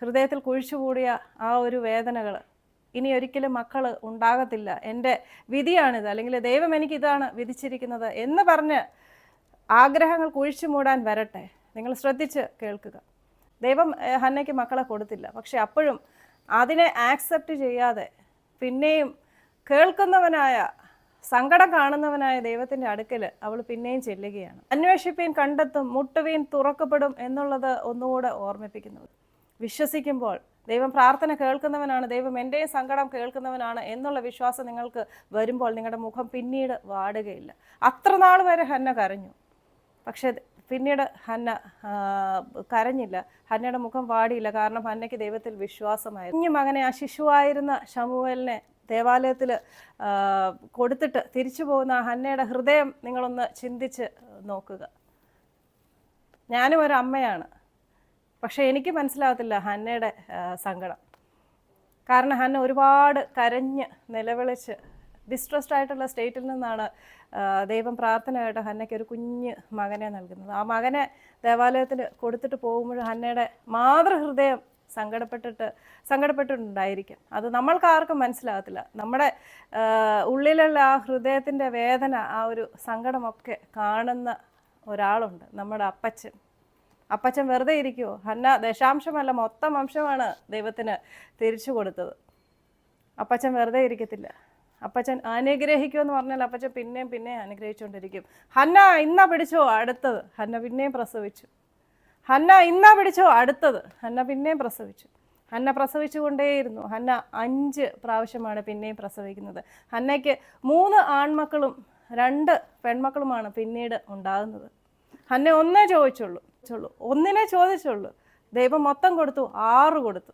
ഹൃദയത്തിൽ കുഴിച്ചുകൂടിയ ആ ഒരു വേദനകൾ ഇനി ഒരിക്കലും മക്കൾ ഉണ്ടാകത്തില്ല. എന്റെ വിധിയാണിത്. അല്ലെങ്കിൽ ദൈവം എനിക്ക് ഇതാണ് വിധിച്ചിരിക്കുന്നത് എന്ന് പറഞ്ഞ് ആഗ്രഹങ്ങൾ കുഴിച്ചു മൂടാൻ വരട്ടെ. നിങ്ങൾ ശ്രദ്ധിച്ച് കേൾക്കുക. ദൈവം ഹന്നയ്ക്ക് മക്കളെ കൊടുത്തില്ല. പക്ഷെ അപ്പോഴും അതിനെ ആക്സെപ്റ്റ് ചെയ്യാതെ പിന്നെയും കേൾക്കുന്നവനായ സങ്കടം കാണുന്നവനായ ദൈവത്തിന്റെ അടുക്കൽ അവൾ പിന്നെയും ചെല്ലുകയാണ്. അന്വേഷിപ്പീൻ കണ്ടെത്തും മുട്ടുവീൻ തുറക്കപ്പെടും എന്നുള്ളത് ഒന്നുകൂടെ ഓർമ്മിപ്പിക്കുന്നത്. വിശ്വസിക്കുമ്പോൾ ദൈവം പ്രാർത്ഥന കേൾക്കുന്നവനാണ് ദൈവം എന്റെയും സങ്കടം കേൾക്കുന്നവനാണ് എന്നുള്ള വിശ്വാസം നിങ്ങൾക്ക് വരുമ്പോൾ നിങ്ങളുടെ മുഖം പിന്നീട് വാടുകയില്ല. അത്ര നാൾ വരെ ഹന്ന കരഞ്ഞു. പക്ഷേ പിന്നീട് ഹന്ന കരഞ്ഞില്ല. ഹന്നയുടെ മുഖം വാടിയില്ല. കാരണം ഹന്നയ്ക്ക് ദൈവത്തിൽ വിശ്വാസമായിരുന്നു കുഞ്ഞു മകനെ ആ ശിശുവായിരുന്ന ഷമുവേലിനെ ദേവാലയത്തിൽ കൊടുത്തിട്ട് തിരിച്ചു പോകുന്ന ഹന്നയുടെ ഹൃദയം നിങ്ങളൊന്ന് ചിന്തിച്ച് നോക്കുക. ഞാനും ഒരു അമ്മയാണ്. പക്ഷേ എനിക്ക് മനസ്സിലാകത്തില്ല ഹന്നയുടെ സങ്കടം. കാരണം ഹന്ന ഒരുപാട് കരഞ്ഞ് നിലവിളിച്ച് ഡിസ്ട്രസ്ഡ് ആയിട്ടുള്ള സ്റ്റേറ്റിൽ നിന്നാണ് ദൈവം പ്രാർത്ഥനയായിട്ട് ഹന്നയ്ക്ക് ഒരു കുഞ്ഞ് മകനെ നൽകുന്നത്. ആ മകനെ ദേവാലയത്തിൽ കൊടുത്തിട്ട് പോകുമ്പോൾ ഹന്നയുടെ മാതൃഹൃദയം സങ്കടപ്പെട്ടിട്ട് സങ്കടപ്പെട്ടിട്ടുണ്ടായിരിക്കും. അത് നമ്മൾക്ക് ആർക്കും മനസ്സിലാകത്തില്ല. നമ്മുടെ ഉള്ളിലുള്ള ആ ഹൃദയത്തിന്റെ വേദന ആ ഒരു സങ്കടമൊക്കെ കാണുന്ന ഒരാളുണ്ട് നമ്മുടെ അപ്പച്ചൻ. അപ്പച്ചൻ വെറുതെ ഇരിക്കുമോ ഹന്ന ദശാംശമല്ല മൊത്തം അംശമാണ് ദൈവത്തിന് തിരിച്ചു കൊടുത്തത്. അപ്പച്ചൻ വെറുതെ ഇരിക്കത്തില്ല. അപ്പച്ചൻ അനുഗ്രഹിക്കുമെന്ന് പറഞ്ഞാൽ അപ്പച്ചൻ പിന്നെയും പിന്നെയും അനുഗ്രഹിച്ചുകൊണ്ടിരിക്കും. ഹന്ന ഇന്നാ പിടിച്ചോ അടുത്തത്? ഹന്ന പിന്നെയും പ്രസവിച്ചു. ഹന്ന ഇന്നാ പിടിച്ചോ അടുത്തത്? ഹന്ന പിന്നെയും പ്രസവിച്ചു. ഹന്ന പ്രസവിച്ചുകൊണ്ടേയിരുന്നു. ഹന്ന അഞ്ച് പ്രാവശ്യമാണ് പിന്നെയും പ്രസവിക്കുന്നത്. ഹന്നയ്ക്ക് മൂന്ന് ആൺമക്കളും രണ്ട് പെൺമക്കളുമാണ് പിന്നീട് ഉണ്ടാകുന്നത്. ഹന്ന ഒന്നേ ചോദിച്ചുള്ളൂ. ഒന്നിനെ ചോദിച്ചുള്ളൂ ദൈവം മൊത്തം കൊടുത്തു ആറ് കൊടുത്തു.